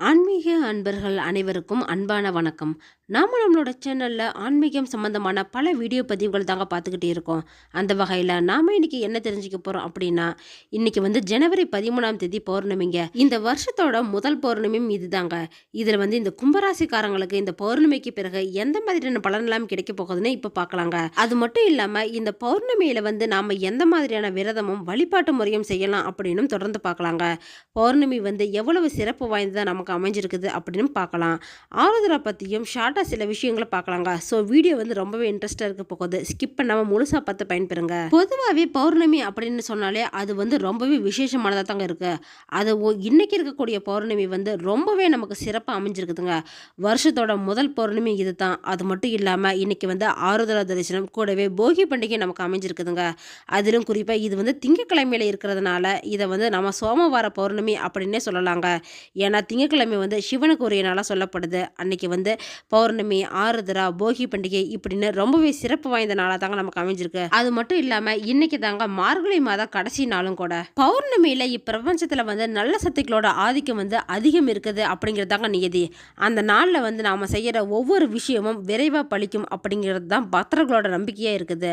ஆன்மீக அன்பர்கள் அனைவருக்கும் அன்பான வணக்கம். நாம் நம்மளோட சேனலில் ஆன்மீகம் சம்மந்தமான பல வீடியோ பதிவுகள் தாங்க பார்த்துக்கிட்டே இருக்கோம். அந்த வகையில் நாம் இன்னைக்கு என்ன தெரிஞ்சுக்க போகிறோம் அப்படின்னா இன்னைக்கு வந்து ஜனவரி பதிமூணாம் தேதி பௌர்ணமிங்க. இந்த வருஷத்தோட முதல் பௌர்ணமியும் இதுதாங்க. இதில் வந்து இந்த கும்பராசிக்காரங்களுக்கு இந்த பௌர்ணமிக்கு பிறகு எந்த மாதிரியான பலனெல்லாம் கிடைக்க போகுதுன்னு இப்போ பார்க்கலாங்க. அது மட்டும் இல்லாமல் இந்த பௌர்ணமியில் வந்து நாம் எந்த மாதிரியான விரதமும் வழிபாட்டு முறையும் செய்யலாம் அப்படின்னும் தொடர்ந்து பார்க்கலாங்க. பௌர்ணமி வந்து எவ்வளவு சிறப்பு வாய்ந்ததாக நமக்கு அமைஞ்சிருக்குது அப்படின்னு பார்க்கலாம். ஆருத்ரா பற்றியும் ஷார்ட்டாக சில விஷயங்களை பார்க்கலாங்க. ஸோ வீடியோ வந்து ரொம்பவே இன்ட்ரெஸ்டாக இருக்க போகுது. ஸ்கிப் பண்ணாமல் முழுசாக பார்த்து பயன்பெறுங்க. பொதுவாகவே பௌர்ணமி அப்படின்னு சொன்னாலே அது வந்து ரொம்பவே விசேஷமானதாக தாங்க இருக்கு. அது இன்றைக்கி இன்னைக்கு இருக்கக்கூடிய பௌர்ணமி வந்து ரொம்பவே நமக்கு சிறப்பாக அமைஞ்சிருக்குதுங்க. வருஷத்தோட முதல் பௌர்ணமி இது தான் அது மட்டும் இல்லாமல் இன்னைக்கு வந்து ஆருத்ரா தரிசனம் கூடவே போகி பண்டிகை நமக்கு அமைஞ்சிருக்குதுங்க. அதிலும் குறிப்பாக இது வந்து திங்கக்கிழமையில் இருக்கிறதுனால இதை வந்து நம்ம சோமவார பௌர்ணமி அப்படின்னே சொல்லலாங்க. ஏன்னா திங்கக்கிழமை வந்து சிவனுக்கு உரிய நாளாக சொல்லப்படுது. அன்னைக்கு வந்து பௌர்ணமி ஆறுதரா போகி பண்டிகை இப்படின்னு ரொம்பவே சிறப்பு வாய்ந்த நாளாக தாங்க நமக்கு அமைஞ்சிருக்கு. அது மட்டும் இல்லாமல் இன்னைக்கு தாங்க மார்கழி மாதம் கடைசி நாளும் கூட. பௌர்ணமியில் இப்பிரபஞ்சத்தில் வந்து நல்ல சக்திகளோட ஆதிக்கம் வந்து அதிகம் இருக்குது அப்படிங்கிறது தாங்க நியதி. அந்த நாளில் வந்து நாம் செய்கிற ஒவ்வொரு விஷயமும் விரைவாக பழிக்கும் அப்படிங்கிறது தான் பக்தர்களோட நம்பிக்கையாக இருக்குது.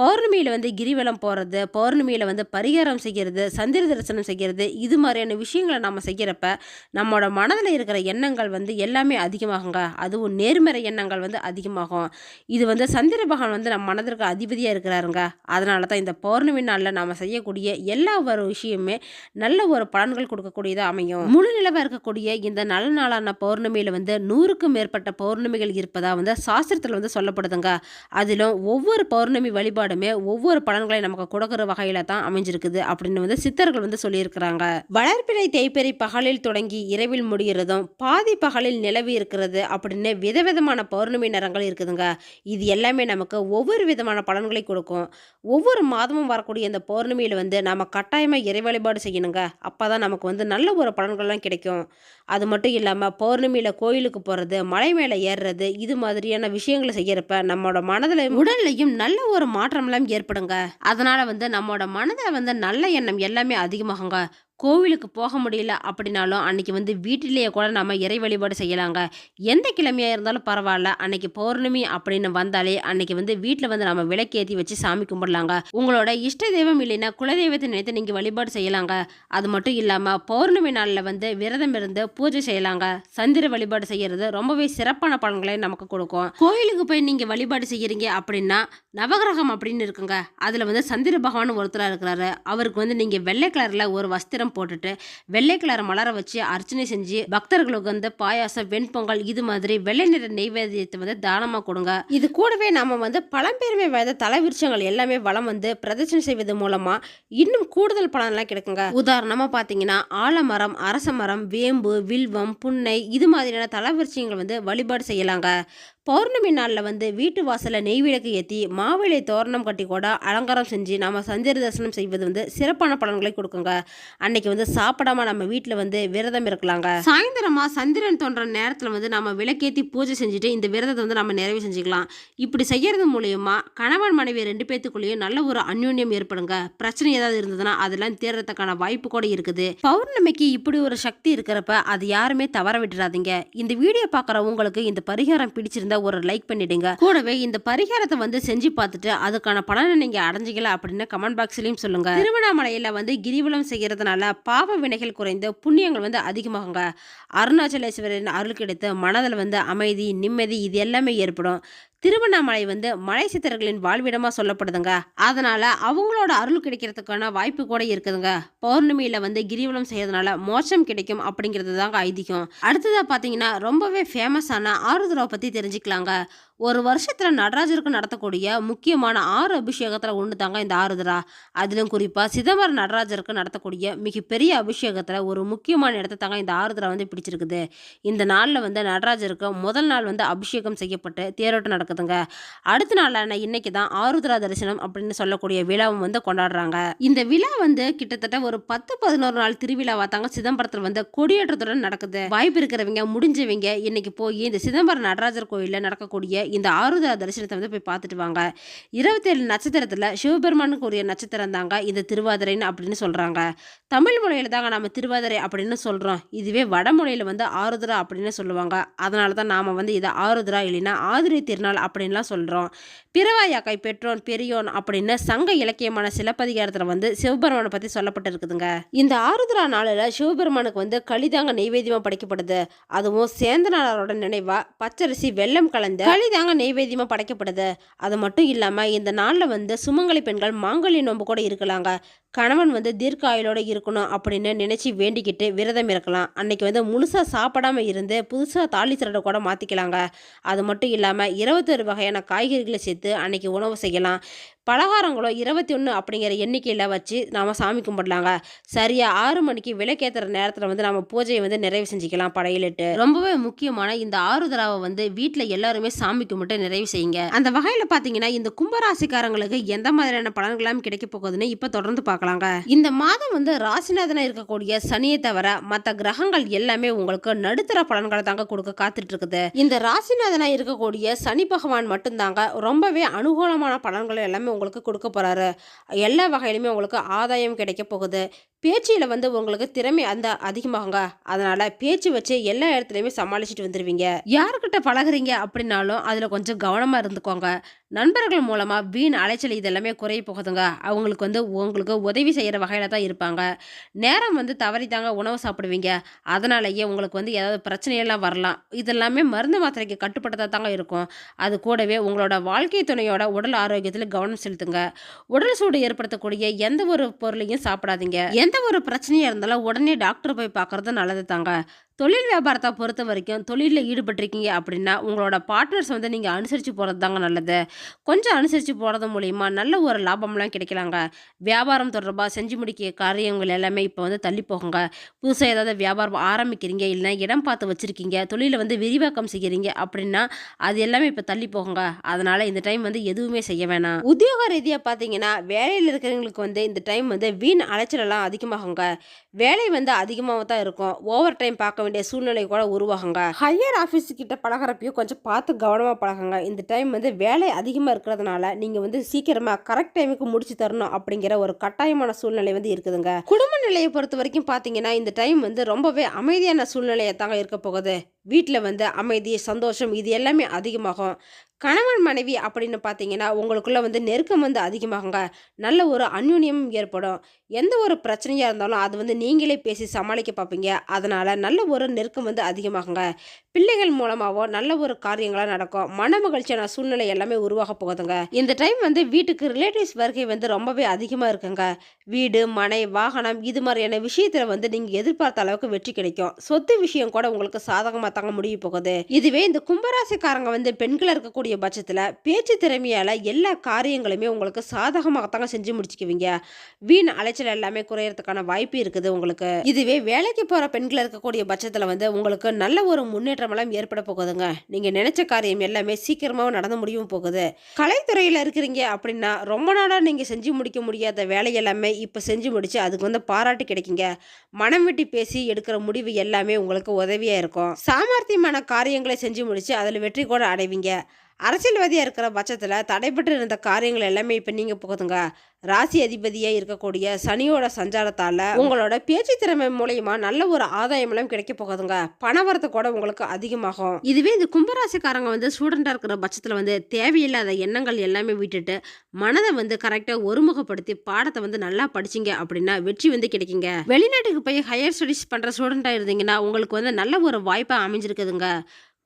பௌர்ணமியில் வந்து கிரிவலம் போகிறது பௌர்ணமியில் வந்து பரிகாரம் செய்கிறது சந்திர தரிசனம் செய்கிறது இது மாதிரியான விஷயங்களை நம்ம செய்கிறப்ப நம்மளோட மனதில் இருக்கிற எண்ணங்கள் வந்து எல்லாமே அதிகமாகுங்க. அதுவும் நேர்மறை எண்ணங்கள் வந்து அதிகமாகும். இது வந்து சந்திர பகவான் வந்து நம்ம மனதிற்கு அதிபதியாக இருக்கிறாருங்க. அதனால தான் இந்த பௌர்ணமி நாளில் நாம் செய்யக்கூடிய எல்லா ஒரு விஷயமே நல்ல ஒரு பலன்கள் கொடுக்கக்கூடியதாக அமையும். முழு நிலவாக இருக்கக்கூடிய இந்த நல்ல நாளான பௌர்ணமியில் வந்து நூறுக்கும் மேற்பட்ட பௌர்ணமிகள் இருப்பதாக வந்து சாஸ்திரத்தில் வந்து சொல்லப்படுதுங்க. அதிலும் ஒவ்வொரு பௌர்ணமி வழிபாடுமே ஒவ்வொரு பலன்களை நமக்கு கொடுக்குற வகையில் தான் அமைஞ்சிருக்குது அப்படின்னு வந்து சித்தர்கள் வந்து சொல்லியிருக்கிறாங்க. வளர்ப்பிறை தேய்பிறை பகலில் தொடங்கி இரவில் முடிகிறதும் பாதி பகலில் நிலவி இருக்கிறது அப்படின்னு விதவிதமான பௌர்ணமி நிறங்கள் இருக்குதுங்க. இது எல்லாமே நமக்கு ஒவ்வொரு விதமான பலன்களை கொடுக்கும். ஒவ்வொரு மாதமும் வரக்கூடிய இந்த பௌர்ணமியில் வந்து நம்ம கட்டாயமாக இறை வழிபாடு செய்யணுங்க. அப்போ தான் நமக்கு வந்து நல்ல ஒரு பலன்கள்லாம் கிடைக்கும். அது மட்டும் இல்லாமல் பௌர்ணமியில் கோயிலுக்கு போகிறது மலை மேலே ஏறுறது இது மாதிரியான விஷயங்களை செய்யறப்ப நம்மளோட மனதில் உடல்லையும் நல்ல ஒரு மாற்றம்லாம் ஏற்படுங்க. அதனால் வந்து நம்மளோட மனதில் வந்து நல்ல எண்ணம் எல்லாமே அதிகமாகுங்க. கோவிலுக்கு போக முடியல அப்படின்னாலும் அன்னைக்கு வந்து வீட்டிலேயே கூட நம்ம இறை வழிபாடு செய்யலாங்க. எந்த கிழமையாக இருந்தாலும் பரவாயில்ல. அன்னைக்கு பௌர்ணமி அப்படின்னு வந்தாலே அன்னைக்கு வந்து வீட்டில் வந்து நம்ம விளக்கேற்றி வச்சு சாமி கும்பிடலாங்க. உங்களோட இஷ்ட தெய்வம் இல்லைன்னா குலதெய்வத்தை நினைத்து நீங்கள் வழிபாடு செய்யலாங்க. அது மட்டும் இல்லாமல் பௌர்ணமி நாளில் வந்து விரதம் இருந்து பூஜை செய்யலாங்க. சந்திர வழிபாடு செய்யறது ரொம்பவே சிறப்பான பலன்களை நமக்கு கொடுக்கும். கோயிலுக்கு போய் நீங்கள் வழிபாடு செய்கிறீங்க அப்படின்னா நவகிரகம் அப்படின்னு இருக்குங்க. அதில் வந்து சந்திர பகவான் ஒருத்தராக இருக்கிறாரு. அவருக்கு வந்து நீங்கள் வெள்ளை கலரில் ஒரு வஸ்திரம் போட்டுட்டு வெள்ளை கலர் மலர வச்சு அர்ச்சனை செஞ்சு பக்தர்களுக்கு வந்து பாயாசம் வெண்பொங்கல் இது மாதிரி வெள்ளை நிற நெய்வேத்தியத்தை வந்து தானமாக கொடுங்க. இது கூடவே நம்ம வந்து பழம்பெருமை வாய்ந்த தலைவிருச்சங்கள் எல்லாமே வளம் வந்து பிரதட்சணை செய்வது மூலமாக இன்னும் கூடுதல் பலன்லாம் கிடைக்குங்க. உதாரணமாக பார்த்தீங்கன்னா ஆலமரம் அரச மரம் வேம்பு வில்வம் புன்னை இது மாதிரியான தலைவிருச்சங்கள் வந்து வழிபாடு செய்யலாங்க. பௌர்ணமி நாளில் வந்து வீட்டு வாசலில் நெய் விளக்கு ஏற்றி மாவிளை தோரணம் கட்டி கூட அலங்காரம் செஞ்சு நம்ம சந்திர தரிசனம் செய்வது வந்து சிறப்பான பலன்களை கொடுக்குங்க. அன்னைக்கு வந்து சாப்பிடாம நம்ம வீட்டில் வந்து விரதம் இருக்கலாங்க. சாயந்தரமாக சந்திரன் தோன்ற நேரத்தில் வந்து நம்ம விளக்கேற்றி பூஜை செஞ்சுட்டு இந்த விரதத்தை வந்து நம்ம நிறைவு செஞ்சுக்கலாம். இப்படி செய்யறது மூலயமா கணவன் மனைவி ரெண்டு பேத்துக்குள்ளேயும் நல்ல ஒரு அந்யோன்யம் ஏற்படுங்க. பிரச்சனை ஏதாவது இருந்ததுன்னா அதெல்லாம் தேர்றதுக்கான வாய்ப்பு கூட இருக்குது. பௌர்ணமிக்கு இப்படி ஒரு சக்தி இருக்கிறப்ப அது யாருமே தவற விட்டுறாதீங்க. இந்த வீடியோ பார்க்குற உங்களுக்கு இந்த பரிகாரம் பிடிச்சிருந்தா ஒரு லைக் பண்ணிடுங்க. கூடவே இந்த பரிகாரத்தை வந்து செஞ்சு பார்த்துட்டு அதுக்கான பலனை நீங்கள் அடைஞ்சிக்கல அப்படின்னு கமெண்ட் பாக்ஸ்லையும் சொல்லுங்க. திருவண்ணாமலையில் வந்து கிரிவலம் செய்கிறதுனால பாவ வினைகள் குறைந்து புண்ணியங்கள் வந்து அதிகமாகுங்க. அருணாச்சலேஸ்வரரின் அருள் கிடைத்து மனதில் வந்து அமைதி நிம்மதி இது எல்லாமே ஏற்படும். திருவண்ணாமலை வந்து மலை சித்தர்களின் வாழ்விடமாக சொல்லப்படுதுங்க. அதனால் அவங்களோட அருள் கிடைக்கிறதுக்கான வாய்ப்பு கூட இருக்குதுங்க. பௌர்ணமியில் வந்து கிரிவலம் செய்யறதுனால மோட்சம் கிடைக்கும் அப்படிங்கிறது தாங்க ஐதீகம். அடுத்ததாக பார்த்தீங்கன்னா ரொம்பவே ஃபேமஸான ஆருத்ராவை பற்றி தெரிஞ்சுக்கலாங்க. ஒரு வருஷத்தில் நடராஜருக்கு நடத்தக்கூடிய முக்கியமான ஆறு அபிஷேகத்தில் ஒன்று தாங்க இந்த ஆருத்ரா அதிலும் குறிப்பாக சிதம்பரம் நடராஜருக்கு நடத்தக்கூடிய மிகப்பெரிய அபிஷேகத்தில் ஒரு முக்கியமான இடத்த தாங்க இந்த ஆருத்ரா வந்து பிடிச்சிருக்குது. இந்த நாளில் வந்து நடராஜருக்கு முதல் நாள் வந்து அபிஷேகம் செய்யப்பட்டு தேரோட்டம் நடக்குதுங்க. அடுத்த நாளான இன்னைக்கு தான் ஆருத்ரா தரிசனம் அப்படின்னு சொல்லக்கூடிய விழாவும் வந்து கொண்டாடுறாங்க. இந்த விழா வந்து கிட்டத்தட்ட ஒரு பத்து பதினோரு நாள் திருவிழாவா தாங்க சிதம்பரத்தில் வந்து கொடியேற்றத்துடன் நடக்குது. வாய்ப்பு இருக்கிறவங்க முடிஞ்சவங்க இன்னைக்கு போய் இந்த சிதம்பரம் நடராஜர் கோயிலில் நடக்கக்கூடிய இந்த ஆருத்ரா தரிசனத்தை வந்து போய் பார்த்துட்டு வாங்க. இருபத்தேழு நட்சத்திரத்தில் சிவபெருமானுக்கு உரிய நட்சத்திரம் தாங்க இந்த திருவாதிரைன்னு அப்படின்னு சொல்கிறாங்க தமிழ் மொழியில் தாங்க நம்ம திருவாதிரை அப்படின்னு சொல்கிறோம் இதுவே வடமொழியில் வந்து ஆருத்ரா அப்படின்னு சொல்லுவாங்க. அதனால தான் நாம் வந்து இதை ஆருத்ரா இல்லைன்னா ஆதிரை திருநாள் அப்படின்லாம் சொல்கிறோம் பிறவாயாக்கை பெற்றோன் பெரியோன் அப்படின்னு சங்க இலக்கியமான சிலப்பதிகாரத்தில் வந்து சிவபெருமானை பற்றி சொல்லப்பட்டு இருக்குதுங்க இந்த ஆருத்ரா நாளில் சிவபெருமானுக்கு வந்து களிதாங்க நெய்வேத்தியமாக படைக்கப்படுது. அதுவும் சேந்தனாரோட நினைவாக பச்சரிசி வெல்லம் கலந்து தாங்க நெய்வேத்தியமாக படைக்கப்படுது. அது மட்டும் இல்லாமல் இந்த நாளில் வந்து சுமங்கலி பெண்கள் மாங்கல்ய நோன்பு கூட இருக்கலாங்க. கணவன் வந்து தீர்க்காயுளோடு இருக்கணும் அப்படின்னு நினச்சி வேண்டிக்கிட்டு விரதம் இருக்கலாம். அன்னைக்கு வந்து முழுசாக சாப்பிடாம இருந்து புதுசாக தாலி சிரட்டை கூட மாற்றிக்கலாங்க அது மட்டும் இல்லாமல் இருபத்தொரு வகையான காய்கறிகளை சேர்த்து அன்னைக்கு உணவு செய்யலாம். பலகாரங்களும் இருபத்தி ஒன்று அப்படிங்கிற எண்ணிக்கையில் வச்சு நாம் சாமி கும்பிடலாங்க. சரியாக ஆறு மணிக்கு விளக்கேற்றுற நேரத்தில் வந்து நம்ம பூஜையை வந்து நிறைவு செஞ்சுக்கலாம் படையிலிட்டு. ரொம்பவே முக்கியமான இந்த ஆறு தடவை வந்து வீட்டில் எல்லாருமே சாமி கும்பிட்டு நிறைவு செய்யுங்க. அந்த வகையில் பார்த்தீங்கன்னா இந்த கும்பராசிக்காரங்களுக்கு எந்த மாதிரியான பலன்களாம் கிடைக்க போகுதுன்னு இப்போ தொடர்ந்து பார்க்கலாங்க. இந்த மாதம் வந்து ராசிநாதனா இருக்கக்கூடிய சனியை தவிர மற்ற கிரகங்கள் எல்லாமே உங்களுக்கு நடுத்தர பலன்களை தாங்க கொடுக்க காத்துட்டு இருக்குது இந்த ராசிநாதனாக இருக்கக்கூடிய சனி பகவான் மட்டும்தாங்க ரொம்பவே அனுகூலமான பலன்கள் எல்லாமே உங்களுக்கு கொடுக்க போறாரு. எல்லா வகையிலுமே உங்களுக்கு ஆதாயம் கிடைக்க போகுது. பேச்சில் வந்து உங்களுக்கு திறமை அந்த அதிகமாகுங்க. அதனால பேச்சு வச்சு எல்லா இடத்துலையுமே சமாளிச்சுட்டு வந்துடுவீங்க யாருக்கிட்ட பழகுறீங்க அப்படின்னாலும் அதில் கொஞ்சம் கவனமாக இருந்துக்கோங்க. நண்பர்கள் மூலமாக வீண் அலைச்சல் இதெல்லாமே குறைய போகுதுங்க. அவங்களுக்கு வந்து உங்களுக்கு உதவி செய்கிற வகையில் தான் இருப்பாங்க. நேரம் வந்து தவறி தாங்க உணவு சாப்பிடுவீங்க. அதனாலேயே உங்களுக்கு வந்து ஏதாவது பிரச்சனையெல்லாம் வரலாம். இதெல்லாமே மருந்து மாத்திரைக்கு கட்டுப்பட்டதாக தாங்க இருக்கும். அது கூடவே உங்களோட வாழ்க்கை துணையோட உடல் ஆரோக்கியத்தில் கவனம் செலுத்துங்க. உடல் சூடு ஏற்படுத்தக்கூடிய எந்த ஒரு பொருளையும் சாப்பிடாதீங்க. எந்த ஒரு பிரச்சனையாக இருந்தாலும் உடனே டாக்டர் போய் பார்க்குறது நல்லது தாங்க. தொழில் வியாபாரத்தை பொறுத்த வரைக்கும் தொழிலில் ஈடுபட்டிருக்கீங்க அப்படின்னா உங்களோட பார்ட்னர்ஸ் வந்து நீங்கள் அனுசரித்து போகிறது தாங்க நல்லது. கொஞ்சம் அனுசரித்து போகிறது மூலிமா நல்ல ஒரு லாபம்லாம் கிடைக்கலாங்க. வியாபாரம் தொடர்பாக செஞ்சு முடிக்க காரியங்கள் எல்லாமே இப்போ வந்து தள்ளி போகுங்க. புதுசாக ஏதாவது வியாபாரம் ஆரம்பிக்கிறீங்க இல்லைன்னா இடம் பார்த்து வச்சுருக்கீங்க தொழிலை வந்து விரிவாக்கம் செய்கிறீங்க அப்படின்னா அது எல்லாமே இப்போ தள்ளி போகுங்க. அதனால் இந்த டைம் வந்து எதுவுமே செய்ய வேணாம். உத்தியோக ரீதியாக பார்த்தீங்கன்னா வேலையில் இருக்கிறவங்களுக்கு வந்து இந்த டைம் வந்து வீண் அலைச்சலெல்லாம் அதிகமாகுங்க. வேலை வந்து அதிகமாக தான் இருக்கும். ஓவர் டைம் பார்க்க வேண்டிய சூழ்நிலை கூட உருவாகுங்க. ஹையர் ஆஃபீஸ் கிட்ட பழகிறப்பையும் கொஞ்சம் பார்த்து கவனமாக பழகுங்க. இந்த டைம் வந்து வேலை அதிகமாக இருக்கிறதுனால நீங்கள் வந்து சீக்கிரமாக கரெக்ட் டைமுக்கு முடிச்சு தரணும் அப்படிங்கிற ஒரு கட்டாயமான சூழ்நிலை வந்து இருக்குதுங்க. குடும்ப நிலையை பொறுத்த வரைக்கும் பார்த்தீங்கன்னா இந்த டைம் வந்து ரொம்பவே அமைதியான சூழ்நிலையை தாங்க இருக்க போகுது. வீட்டில் வந்து அமைதி சந்தோஷம் இது எல்லாமே அதிகமாகும். கணவன் மனைவி அப்படின்னு பார்த்தீங்கன்னா உங்களுக்குள்ளே வந்து நெருக்கம் வந்து அதிகமாகுங்க. நல்ல ஒரு அந்யுன்யம் ஏற்படும். எந்த ஒரு பிரச்சனையாக இருந்தாலும் அது வந்து நீங்களே பேசி சமாளிக்க பார்ப்பீங்க. அதனால் நல்ல ஒரு நெருக்கம் வந்து அதிகமாகுங்க. பிள்ளைகள் மூலமாகவோ நல்ல ஒரு காரியங்களாக நடக்கும். மன மகிழ்ச்சியான சூழ்நிலை எல்லாமே உருவாக போகுதுங்க. இந்த டைம் வந்து வீட்டுக்கு ரிலேட்டிவ்ஸ் வருகை வந்து ரொம்பவே அதிகமாக இருக்குங்க. வீடு மனை வாகனம் இது மாதிரியான விஷயத்தில் வந்து நீங்கள் எதிர்பார்த்த அளவுக்கு வெற்றி கிடைக்கும். சொத்து விஷயம் கூட உங்களுக்கு சாதகமாக தாங்க முடிய போகுது. இதுவே இந்த கும்பராசிக்காரங்க வந்து பெண்களாக இருக்கக்கூடிய பட்சத்தில் பேச்சு திறமையால் எல்லா காரியங்களுமே உங்களுக்கு சாதகமாக தாங்க செஞ்சு முடிச்சுக்குவீங்க. வீண் அலைச்சல் எல்லாமே குறையறதுக்கான வாய்ப்பு இருக்குது உங்களுக்கு. இதுவே வேலைக்கு போகிற பெண்கள் இருக்கக்கூடிய பட்சத்தில் வந்து உங்களுக்கு நல்ல ஒரு முன்னேற்றம் மாற்றமெல்லாம் ஏற்பட போகுதுங்க. நீங்கள் நினச்ச காரியம் எல்லாமே சீக்கிரமாக நடந்து முடியும் போகுது. கலைத்துறையில் இருக்கிறீங்க அப்படின்னா ரொம்ப நாளாக நீங்கள் செஞ்சு முடிக்க முடியாத வேலை எல்லாமே இப்போ செஞ்சு முடித்து அதுக்கு வந்து பாராட்டு கிடைக்குங்க. மனம் விட்டு பேசி எடுக்கிற முடிவு எல்லாமே உங்களுக்கு உதவியாக இருக்கும். சாமர்த்தியமான காரியங்களை செஞ்சு முடித்து அதில் வெற்றி கூட அடைவீங்க. அரசியல்வாதியாக இருக்கிற பட்சத்தில் தடைபட்டு இருந்த காரியங்கள் எல்லாமே இப்போ நீங்கள் போகுதுங்க ராசி அதிபதியாக இருக்கக்கூடிய சனியோட சஞ்சாரத்தால் உங்களோட பேச்சு திறமை மூலயமா நல்ல ஒரு ஆதாயமெல்லாம் கிடைக்க போகுதுங்க. பணவரத்து கூட உங்களுக்கு அதிகமாகும். இதுவே இந்த கும்பராசிக்காரங்க வந்து ஸ்டூடெண்டாக இருக்கிற பட்சத்தில் வந்து தேவையில்லாத எண்ணங்கள் எல்லாமே விட்டுட்டு மனதை வந்து கரெக்டாக ஒருமுகப்படுத்தி பாடத்தை வந்து நல்லா படிச்சிங்க அப்படின்னா வெற்றி வந்து கிடைக்குங்க. வெளிநாட்டுக்கு போய் ஹையர் ஸ்டடீஸ் பண்ணுற ஸ்டூடெண்ட்டாக இருந்தீங்கன்னா உங்களுக்கு வந்து நல்ல ஒரு வாய்ப்பாக அமைஞ்சிருக்குதுங்க.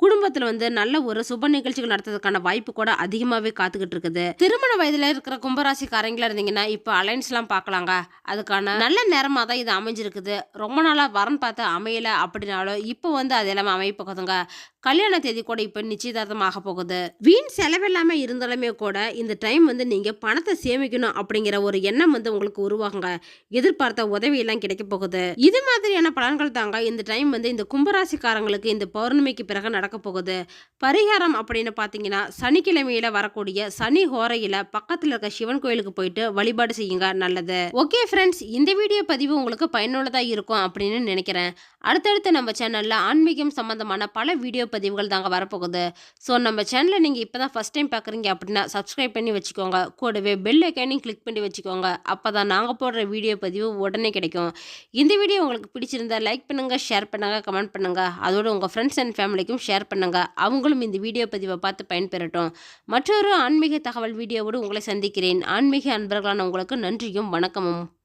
குடும்பத்தில் வந்து நல்ல ஒரு சுப நிகழ்ச்சிகள் நடத்துறதுக்கான வாய்ப்பு கூட அதிகமாகவே காத்துக்கிட்டு இருக்குது திருமண வயதில் இருக்கிற கும்பராசிக்காரங்களா இருந்தீங்கன்னா இப்போ அலைன்ஸ்லாம் பார்க்கலாங்க அதுக்கான நல்ல நேரமாக தான் இது அமைஞ்சிருக்குது. ரொம்ப நாளாக வரன் பார்த்து அமையல அப்படின்னாலும் இப்போ வந்து அது எல்லாமே அமைப்போகுதுங்க கல்யாண தேதி கூட இப்போ நிச்சயதார்த்தம் ஆக போகுது. வீண் செலவில்லாமல் இருந்தாலுமே கூட இந்த டைம் வந்து நீங்கள் பணத்தை சேமிக்கணும் அப்படிங்கிற ஒரு எண்ணம் வந்து உங்களுக்கு உருவாகுங்க. எதிர்பார்த்த உதவியெல்லாம் கிடைக்க போகுது. இது மாதிரியான பலன்கள் தாங்க இந்த டைம் வந்து இந்த கும்பராசிக்காரங்களுக்கு இந்த பௌர்ணமிக்கு பிறகு நட நடக்க போகுது. பரிகாரம் அப்படின்னு பார்த்தீங்கன்னா சனிக்கிழமையில வரக்கூடிய சனி ஹோரையில் பக்கத்தில் இருக்க சிவன் கோயிலுக்கு போயிட்டு வழிபாடு செய்யுங்க நல்லது. ஓகே ஃப்ரெண்ட்ஸ் இந்த வீடியோ பதிவு உங்களுக்கு பயனுள்ளதாக இருக்கும் அப்படின்னு நினைக்கிறேன். அடுத்தடுத்து நம்ம சேனலில் ஆன்மீகம் சம்மந்தமான பல வீடியோ பதிவுகள் தாங்க வரப்போகுது. ஸோ நம்ம சேனலை நீங்கள் இப்போ தான் ஃபஸ்ட் டைம் பார்க்குறீங்க அப்படின்னா சப்ஸ்கிரைப் பண்ணி வச்சுக்கோங்க. கூடவே பெல் ஐக்கானையும் கிளிக் பண்ணி வச்சுக்கோங்க. அப்போ தான் நாங்கள் போடுற வீடியோ பதிவு உடனே கிடைக்கும். இந்த வீடியோ உங்களுக்கு பிடிச்சிருந்தா லைக் பண்ணுங்கள் ஷேர் பண்ணுங்கள் கமெண்ட் பண்ணுங்கள் அதோட உங்கள் ஃப்ரெண்ட்ஸ் அண்ட் ஃபேமிலிக்கும் ஷேர் ஷேர் பண்ணுங்கள் அவங்களும் இந்த வீடியோ பதிவை பார்த்து பயன்பெறட்டும். மற்றொரு ஆன்மீக தகவல் வீடியோவோடு உங்களை சந்திக்கிறேன். ஆன்மீக அன்பர்களான உங்களுக்கு நன்றியும் வணக்கமும்.